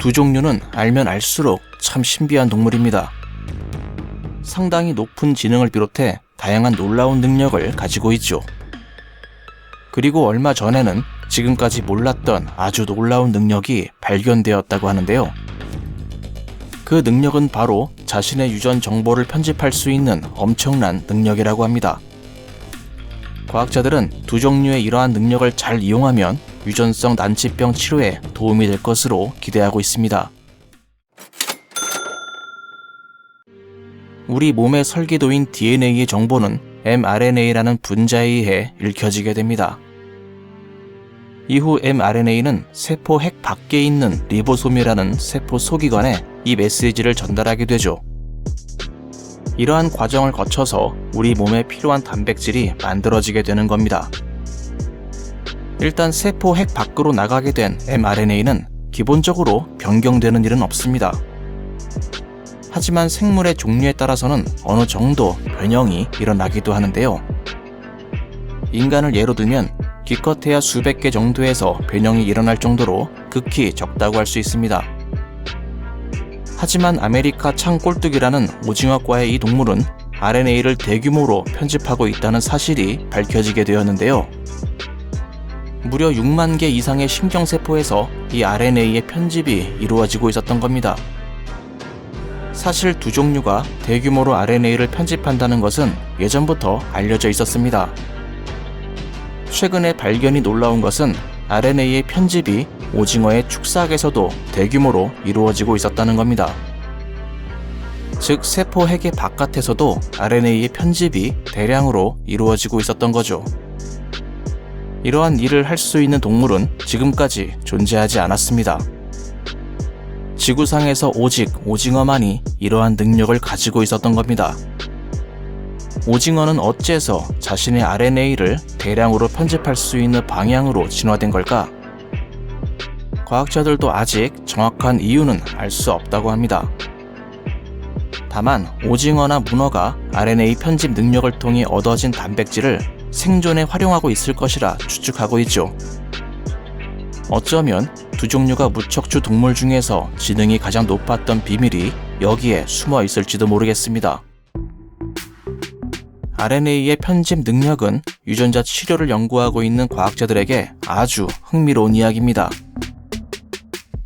두 종류는 알면 알수록 참 신비한 동물입니다. 상당히 높은 지능을 비롯해 다양한 놀라운 능력을 가지고 있죠. 그리고 얼마 전에는 지금까지 몰랐던 아주 놀라운 능력이 발견되었다고 하는데요. 그 능력은 바로 자신의 유전 정보를 편집할 수 있는 엄청난 능력이라고 합니다. 과학자들은 두 종류의 이러한 능력을 잘 이용하면 유전성 난치병 치료에 도움이 될 것으로 기대하고 있습니다. 우리 몸의 설계도인 DNA의 정보는 mRNA라는 분자에 의해 읽혀지게 됩니다. 이후 mRNA는 세포 핵 밖에 있는 리보솜이라는 세포 소기관에 이 메시지를 전달하게 되죠. 이러한 과정을 거쳐서 우리 몸에 필요한 단백질이 만들어지게 되는 겁니다. 일단 세포 핵 밖으로 나가게 된 mRNA는 기본적으로 변경되는 일은 없습니다. 하지만 생물의 종류에 따라서는 어느 정도 변형이 일어나기도 하는데요. 인간을 예로 들면 기껏해야 수백 개 정도에서 변형이 일어날 정도로 극히 적다고 할 수 있습니다. 하지만 아메리카 창꼴뚜기라는 오징어과의 이 동물은 RNA를 대규모로 편집하고 있다는 사실이 밝혀지게 되었는데요. 무려 6만 개 이상의 신경세포에서 이 RNA의 편집이 이루어지고 있었던 겁니다. 사실 두 종류가 대규모로 RNA를 편집한다는 것은 예전부터 알려져 있었습니다. 최근에 발견이 놀라운 것은 RNA의 편집이 오징어의 축삭에서도 대규모로 이루어지고 있었다는 겁니다. 즉, 세포 핵의 바깥에서도 RNA의 편집이 대량으로 이루어지고 있었던 거죠. 이러한 일을 할 수 있는 동물은 지금까지 존재하지 않았습니다. 지구상에서 오직 오징어만이 이러한 능력을 가지고 있었던 겁니다. 오징어는 어째서 자신의 RNA를 대량으로 편집할 수 있는 방향으로 진화된 걸까? 과학자들도 아직 정확한 이유는 알 수 없다고 합니다. 다만 오징어나 문어가 RNA 편집 능력을 통해 얻어진 단백질을 생존에 활용하고 있을 것이라 추측하고 있죠. 어쩌면 두 종류가 무척추 동물 중에서 지능이 가장 높았던 비밀이 여기에 숨어 있을지도 모르겠습니다. RNA의 편집 능력은 유전자 치료를 연구하고 있는 과학자들에게 아주 흥미로운 이야기입니다.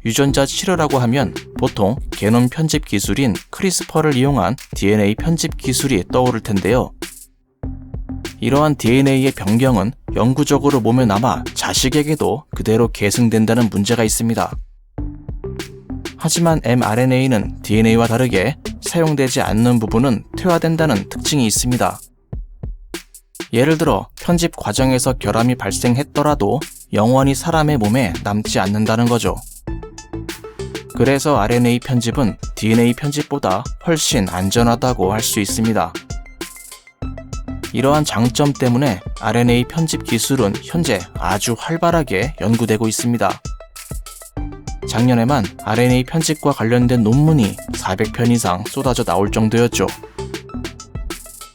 유전자 치료라고 하면 보통 게놈 편집 기술인 크리스퍼를 이용한 DNA 편집 기술이 떠오를 텐데요. 이러한 DNA의 변경은 영구적으로 몸에 남아 자식에게도 그대로 계승된다는 문제가 있습니다. 하지만 mRNA는 DNA와 다르게 사용되지 않는 부분은 퇴화된다는 특징이 있습니다. 예를 들어 편집 과정에서 결함이 발생했더라도 영원히 사람의 몸에 남지 않는다는 거죠. 그래서 RNA 편집은 DNA 편집보다 훨씬 안전하다고 할 수 있습니다. 이러한 장점 때문에 RNA 편집 기술은 현재 아주 활발하게 연구되고 있습니다. 작년에만 RNA 편집과 관련된 논문이 400편 이상 쏟아져 나올 정도였죠.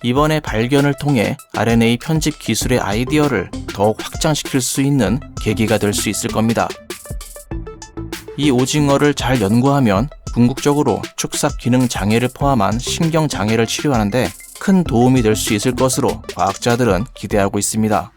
이번에 발견을 통해 RNA 편집 기술의 아이디어를 더욱 확장시킬 수 있는 계기가 될 수 있을 겁니다. 이 오징어를 잘 연구하면 궁극적으로 축삭 기능 장애를 포함한 신경 장애를 치료하는데 큰 도움이 될 수 있을 것으로 과학자들은 기대하고 있습니다.